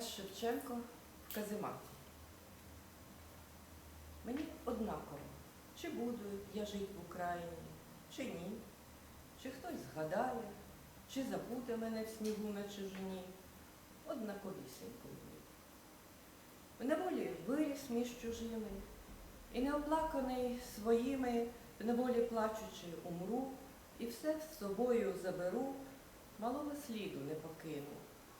Тарас Шевченко в казематі. Мені однаково, чи буду я жити в Україні, чи ні, чи хтось згадає, чи забуде мене в снігу на чужині. Однаковісінько мені. В неволі виріс між чужими, і неоплаканий своїми, в неволі плачучи, умру, і все з собою заберу, малого сліду не покину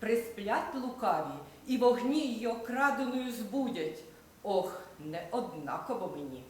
присплять лукаві і вогні її окраденою збудять. Ох, не однаково мені.